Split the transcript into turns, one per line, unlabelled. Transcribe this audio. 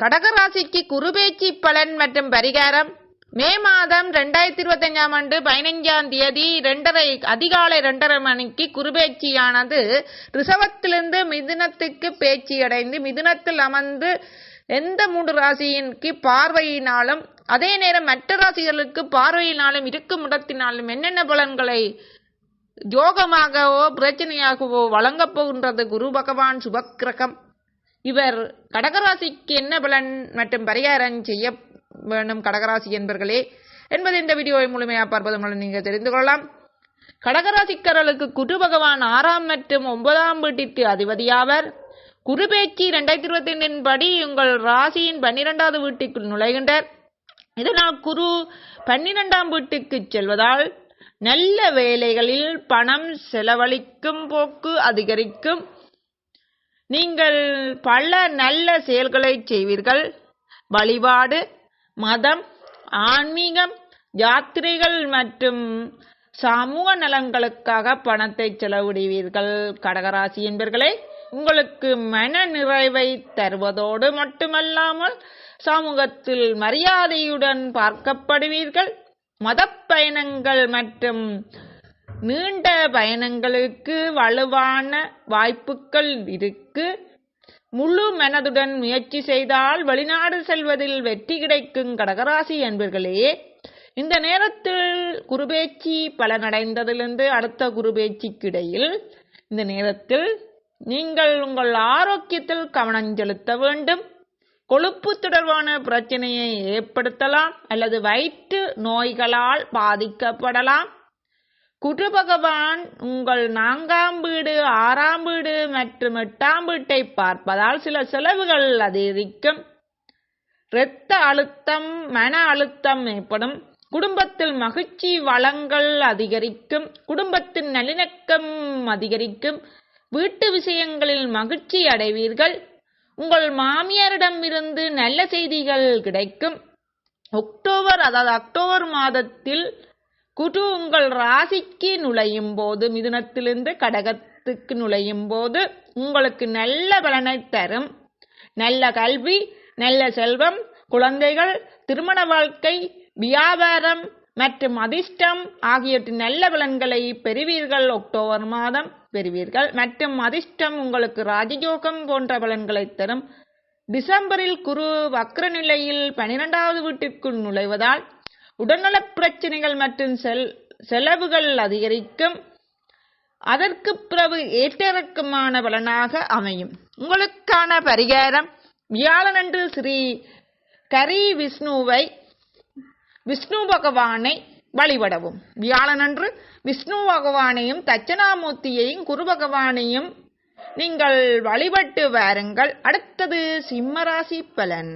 கடகராசிக்கு குருபேச்சி பலன் மற்றும் பரிகாரம். மே மாதம் ரெண்டாயிரத்தி இருபத்தஞ்சாம் ஆண்டு பதினைஞ்சாம் தேதி ரெண்டரை அதிகாலை ரெண்டரை மணிக்கு குருபேச்சியானது ரிசவத்திலிருந்து மிதுனத்துக்கு பேச்சு அடைந்து மிதுனத்தில் அமர்ந்து எந்த மூன்று ராசியின்க்கு பார்வையினாலும் அதே நேரம் மற்ற ராசிகளுக்கு பார்வையினாலும் இருக்கும் இடத்தினாலும் என்னென்ன பலன்களை யோகமாகவோ பிரச்சனையாகவோ வழங்கப் போகின்றது குரு பகவான் சுபக்கிரகம். இவர் கடகராசிக்கு என்ன பலன் மற்றும் பரிகாரம் செய்ய வேண்டும் கடகராசி என்பர்களே என்பது இந்த வீடியோவை முழுமையாக பார்ப்பது மூலம் நீங்கள் தெரிந்து கொள்ளலாம். கடகராசிக்காரர்களுக்கு குரு பகவான் ஆறாம் மற்றும் ஒன்பதாம் வீட்டிற்கு அதிபதியாவர். குரு பேச்சு இரண்டாயிரத்தி இருபத்தி ரெண்டின் படி உங்கள் ராசியின் பன்னிரெண்டாவது வீட்டுக்குள் நுழைகின்றார். இதனால் குரு பன்னிரெண்டாம் வீட்டுக்கு செல்வதால் நல்ல வேலைகளில் பணம் செலவழிக்கும் போக்கு அதிகரிக்கும். நீங்கள் பல நல்ல செயல்களை செய்வீர்கள். வழிபாடு மதம் ஆன்மீகம் யாத்திரைகள் மற்றும் சமூக நலன்களுக்காக பணத்தை செலவிடுவீர்கள். கடகராசி என்பர்களே உங்களுக்கு மன நிறைவை தருவதோடு மட்டுமல்லாமல் சமூகத்தில் மரியாதையுடன் பார்க்கப்படுவீர்கள். மத பயணங்கள் மற்றும் நீண்ட பயணங்களுக்கு வலுவான வாய்ப்புகள் இருக்கு. முழு மனதுடன் முயற்சி செய்தால் வெளிநாடு செல்வதில் வெற்றி கிடைக்கும் கடகராசி என்பர்களே இந்த நேரத்தில் குருபேச்சி பலனடைந்ததிலிருந்து அடுத்த குருபேச்சிக்கு இடையில் இந்த நேரத்தில் நீங்கள் உங்கள் ஆரோக்கியத்தில் கவனம் செலுத்த வேண்டும். கொழுப்பு தொடர்பான பிரச்சனையை ஏற்படுத்தலாம் அல்லது வயிற்று நோய்களால் பாதிக்கப்படலாம். குருபகவான் உங்கள் நான்காம் வீடு ஆறாம் வீடு மற்றும் எட்டாம் வீட்டை பார்ப்பதால் சில செலவுகள் அதிகரிக்கும். இரத்த அழுத்தம் மன அழுத்தம் ஏற்படும். குடும்பத்தில் மகிழ்ச்சி வளங்கள் அதிகரிக்கும். குடும்பத்தின் நல்லிணக்கம் அதிகரிக்கும். வீட்டு விஷயங்களில் மகிழ்ச்சி அடைவீர்கள். உங்கள் மாமியாரிடம் இருந்து நல்ல செய்திகள் கிடைக்கும். அக்டோபர் அதாவது அக்டோபர் மாதத்தில் குரு உங்கள் ராசிக்கு நுழையும் போது மிதுனத்திலிருந்து கடகத்துக்கு நுழையும் போது உங்களுக்கு நல்ல பலனை தரும். நல்ல கல்வி நல்ல செல்வம் குழந்தைகள் திருமண வாழ்க்கை வியாபாரம் மற்றும் அதிர்ஷ்டம் ஆகியவற்றின் நல்ல பலன்களை பெறுவீர்கள். அக்டோபர் மாதம் பெறுவீர்கள். மற்றும் அதிர்ஷ்டம் உங்களுக்கு ராஜயோகம் போன்ற பலன்களை தரும். டிசம்பரில் குரு வக்ர நிலையில் பனிரெண்டாவது வீட்டிற்குள் நுழைவதால் உடல்நலப் பிரச்சனைகள் மற்றும் செல் செலவுகள் அதிகரிக்கும். அதற்கு பிறகு ஏற்றிறக்கமான பலனாக அமையும். உங்களுக்கான பரிகாரம் வியாழனன்று ஸ்ரீ கரி விஷ்ணுவை விஷ்ணு பகவானை வழிபடவும். வியாழனன்று விஷ்ணு பகவானையும் தட்சணாமூர்த்தியையும் குரு பகவானையும் நீங்கள் வழிபட்டு வாருங்கள். அடுத்தது சிம்மராசி பலன்.